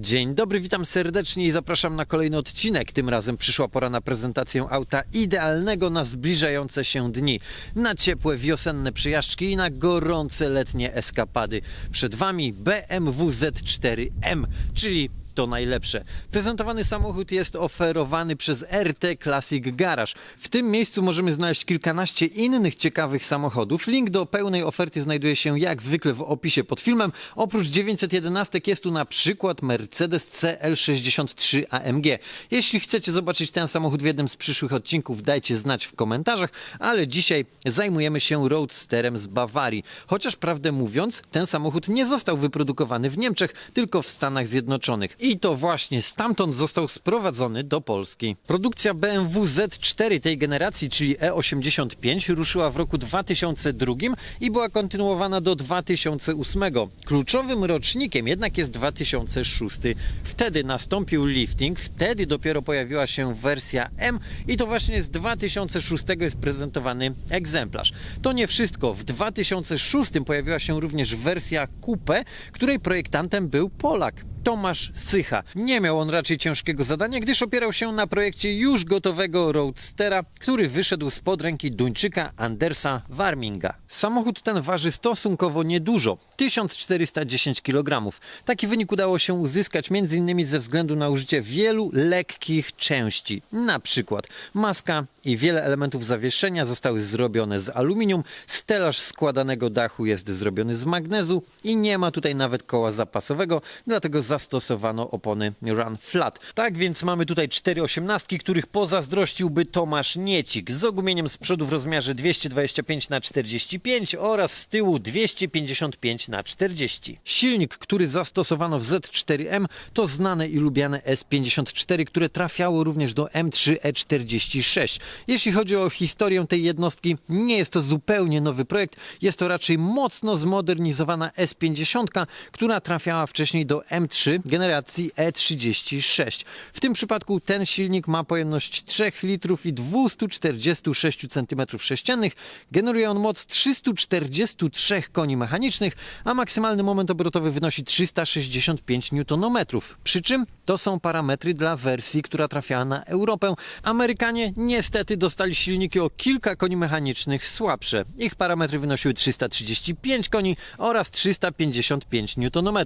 Dzień dobry, witam serdecznie i zapraszam na kolejny odcinek. Tym razem przyszła pora na prezentację auta idealnego na zbliżające się dni. Na ciepłe wiosenne przejażdżki i na gorące letnie eskapady. Przed Wami BMW Z4M, czyli to najlepsze. Prezentowany samochód jest oferowany przez RT Classic Garage. W tym miejscu możemy znaleźć kilkanaście innych ciekawych samochodów. Link do pełnej oferty znajduje się jak zwykle w opisie pod filmem. Oprócz 911 jest tu na przykład Mercedes CL63 AMG. Jeśli chcecie zobaczyć ten samochód w jednym z przyszłych odcinków, dajcie znać w komentarzach, ale dzisiaj zajmujemy się Roadsterem z Bawarii. Chociaż prawdę mówiąc, ten samochód nie został wyprodukowany w Niemczech, tylko w Stanach Zjednoczonych. I to właśnie stamtąd został sprowadzony do Polski. Produkcja BMW Z4 tej generacji, czyli E85, ruszyła w roku 2002 i była kontynuowana do 2008. Kluczowym rocznikiem jednak jest 2006. Wtedy nastąpił lifting, wtedy dopiero pojawiła się wersja M i to właśnie z 2006 jest prezentowany egzemplarz. To nie wszystko. W 2006 pojawiła się również wersja Coupe, której projektantem był Polak. Tomasz Sycha. Nie miał on raczej ciężkiego zadania, gdyż opierał się na projekcie już gotowego Roadstera, który wyszedł spod ręki Duńczyka Andersa Warminga. Samochód ten waży stosunkowo niedużo 1410 kg. Taki wynik udało się uzyskać m.in. ze względu na użycie wielu lekkich części. Na przykład maska i wiele elementów zawieszenia zostały zrobione z aluminium, stelaż składanego dachu jest zrobiony z magnezu i nie ma tutaj nawet koła zapasowego, dlatego zastosowano opony Run Flat. Tak więc mamy tutaj cztery osiemnastki, których pozazdrościłby Tomasz Niecik z ogumieniem z przodu w rozmiarze 225 na 45 oraz z tyłu 255 na 40. Silnik, który zastosowano w Z4M to znane i lubiane S54, które trafiało również do M3 E46. Jeśli chodzi o historię tej jednostki, nie jest to zupełnie nowy projekt, jest to raczej mocno zmodernizowana S50, która trafiała wcześniej do M3 generacji E36. W tym przypadku ten silnik ma pojemność 3 litrów i 246 cm3. Generuje on moc 343 koni mechanicznych, a maksymalny moment obrotowy wynosi 365 Nm. Przy czym to są parametry dla wersji, która trafiała na Europę. Amerykanie niestety dostali silniki o kilka koni mechanicznych słabsze. Ich parametry wynosiły 335 koni oraz 355 Nm.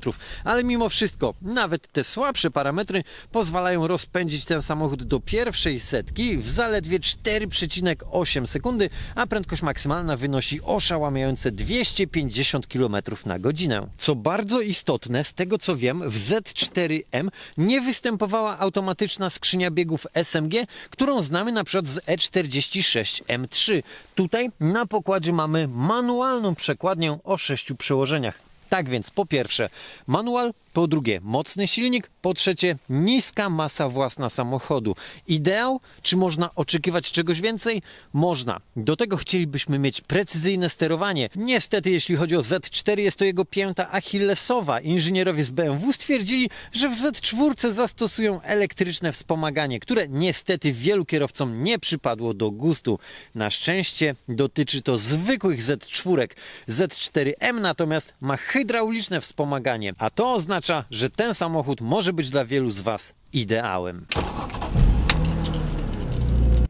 Ale mimo wszystko, nawet te słabsze parametry pozwalają rozpędzić ten samochód do pierwszej setki w zaledwie 4,8 sekundy, a prędkość maksymalna wynosi oszałamiające 250 km na godzinę. Co bardzo istotne, z tego co wiem, w Z4M nie występowała automatyczna skrzynia biegów SMG, którą znamy na przykład z E E46 M3. Tutaj na pokładzie mamy manualną przekładnię o sześciu przełożeniach. Tak więc po pierwsze manual, po drugie mocny silnik, po trzecie niska masa własna samochodu. Ideał? Czy można oczekiwać czegoś więcej? Można. Do tego chcielibyśmy mieć precyzyjne sterowanie. Niestety jeśli chodzi o Z4 jest to jego pięta achillesowa. Inżynierowie z BMW stwierdzili, że w Z4 zastosują elektryczne wspomaganie, które niestety wielu kierowcom nie przypadło do gustu. Na szczęście dotyczy to zwykłych Z4. Z4M natomiast ma hydrauliczne wspomaganie, a to oznacza, że ten samochód może być dla wielu z Was ideałem.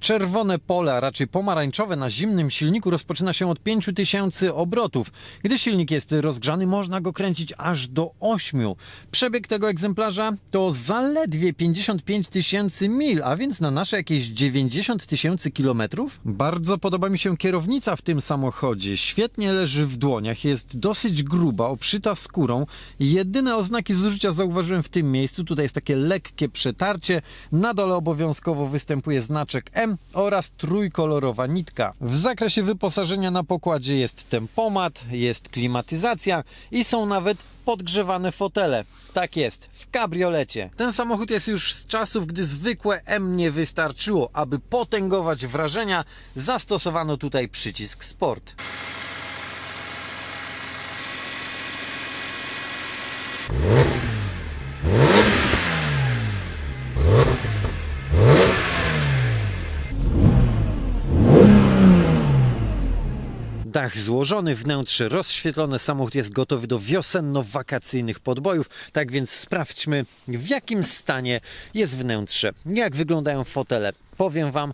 Czerwone pole, a raczej pomarańczowe na zimnym silniku rozpoczyna się od 5000 obrotów. Gdy silnik jest rozgrzany, można go kręcić aż do 8. Przebieg tego egzemplarza to zaledwie 55 tysięcy mil, a więc na nasze jakieś 90 tysięcy kilometrów. Bardzo podoba mi się kierownica w tym samochodzie. Świetnie leży w dłoniach, jest dosyć gruba, obszyta skórą. Jedyne oznaki zużycia zauważyłem w tym miejscu. Tutaj jest takie lekkie przetarcie. Na dole obowiązkowo występuje znaczek M oraz trójkolorowa nitka. W zakresie wyposażenia na pokładzie jest tempomat, jest klimatyzacja i są nawet podgrzewane fotele. Tak jest, w kabriolecie. Ten samochód jest już z czasów, gdy zwykłe M nie wystarczyło. Aby potęgować wrażenia, zastosowano tutaj przycisk Sport. Dach złożony, wnętrze rozświetlone, samochód jest gotowy do wiosenno-wakacyjnych podbojów. Tak więc sprawdźmy, w jakim stanie jest wnętrze, jak wyglądają fotele. Powiem Wam,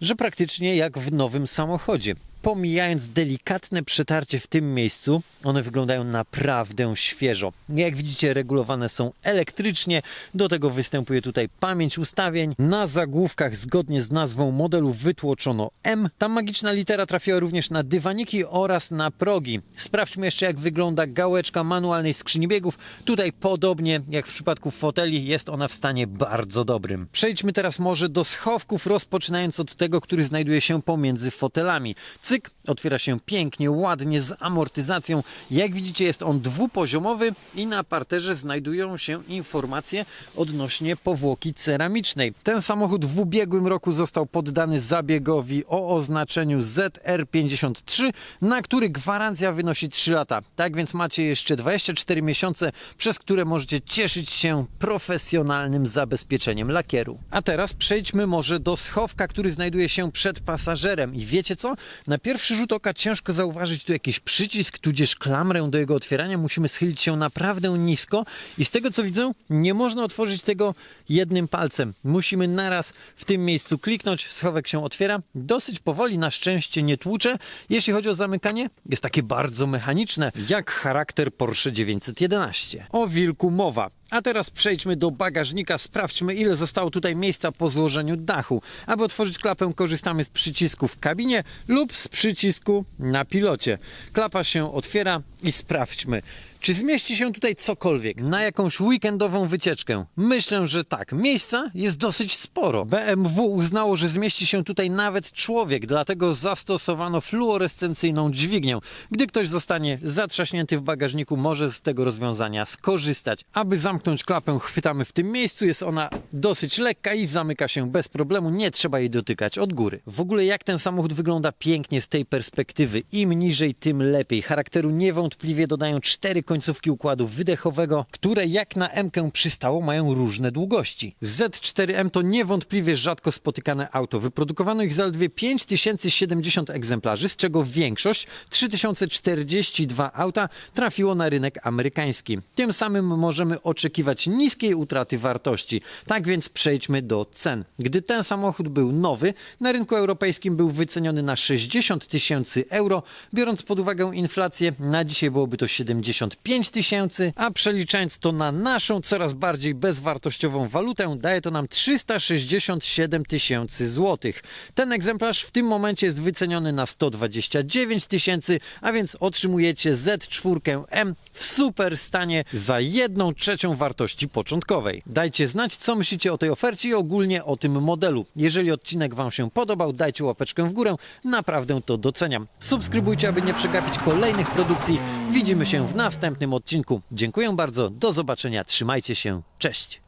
że praktycznie jak w nowym samochodzie. Pomijając delikatne przetarcie w tym miejscu, one wyglądają naprawdę świeżo. Jak widzicie, regulowane są elektrycznie. Do tego występuje tutaj pamięć ustawień. Na zagłówkach, zgodnie z nazwą modelu, wytłoczono M. Ta magiczna litera trafiła również na dywaniki oraz na progi. Sprawdźmy jeszcze, jak wygląda gałeczka manualnej skrzyni biegów. Tutaj, podobnie jak w przypadku foteli, jest ona w stanie bardzo dobrym. Przejdźmy teraz może do schowków, rozpoczynając od tego, który znajduje się pomiędzy fotelami. classique otwiera się pięknie, ładnie, z amortyzacją. Jak widzicie, jest on dwupoziomowy i na parterze znajdują się informacje odnośnie powłoki ceramicznej. Ten samochód w ubiegłym roku został poddany zabiegowi o oznaczeniu ZR53, na który gwarancja wynosi 3 lata. Tak więc macie jeszcze 24 miesiące, przez które możecie cieszyć się profesjonalnym zabezpieczeniem lakieru. A teraz przejdźmy może do schowka, który znajduje się przed pasażerem. I wiecie co? Na pierwszy rzut oka ciężko zauważyć tu jakiś przycisk, tudzież klamrę do jego otwierania. Musimy schylić się naprawdę nisko i z tego co widzę, nie można otworzyć tego jednym palcem. Musimy naraz w tym miejscu kliknąć, schowek się otwiera. Dosyć powoli, na szczęście nie tłucze. Jeśli chodzi o zamykanie, jest takie bardzo mechaniczne, jak charakter Porsche 911. O wilku mowa. A teraz przejdźmy do bagażnika, sprawdźmy ile zostało tutaj miejsca po złożeniu dachu. Aby otworzyć klapę korzystamy z przycisku w kabinie lub z przycisku na pilocie. Klapa się otwiera i sprawdźmy. Czy zmieści się tutaj cokolwiek na jakąś weekendową wycieczkę? Myślę, że tak. Miejsca jest dosyć sporo. BMW uznało, że zmieści się tutaj nawet człowiek, dlatego zastosowano fluorescencyjną dźwignię. Gdy ktoś zostanie zatrzaśnięty w bagażniku, może z tego rozwiązania skorzystać. Aby zamknąć klapę, chwytamy w tym miejscu. Jest ona dosyć lekka i zamyka się bez problemu. Nie trzeba jej dotykać od góry. W ogóle jak ten samochód wygląda pięknie z tej perspektywy. Im niżej, tym lepiej. Charakteru niewątpliwie dodają cztery końcówki układu wydechowego, które jak na M przystało mają różne długości. Z4M to niewątpliwie rzadko spotykane auto. Wyprodukowano ich zaledwie 5070 egzemplarzy, z czego większość 3042 auta trafiło na rynek amerykański. Tym samym możemy oczekiwać niskiej utraty wartości. Tak więc przejdźmy do cen. Gdy ten samochód był nowy, na rynku europejskim był wyceniony na 60 tysięcy euro. Biorąc pod uwagę inflację, na dzisiaj byłoby to 75 tysięcy, a przeliczając to na naszą coraz bardziej bezwartościową walutę, daje to nam 367 tysięcy złotych. Ten egzemplarz w tym momencie jest wyceniony na 129 tysięcy, a więc otrzymujecie Z4M w super stanie za jedną trzecią wartości początkowej. Dajcie znać, co myślicie o tej ofercie i ogólnie o tym modelu. Jeżeli odcinek Wam się podobał, dajcie łapeczkę w górę, naprawdę to doceniam. Subskrybujcie, aby nie przegapić kolejnych produkcji. Widzimy się w następnym odcinku. Dziękuję bardzo, do zobaczenia, trzymajcie się, cześć!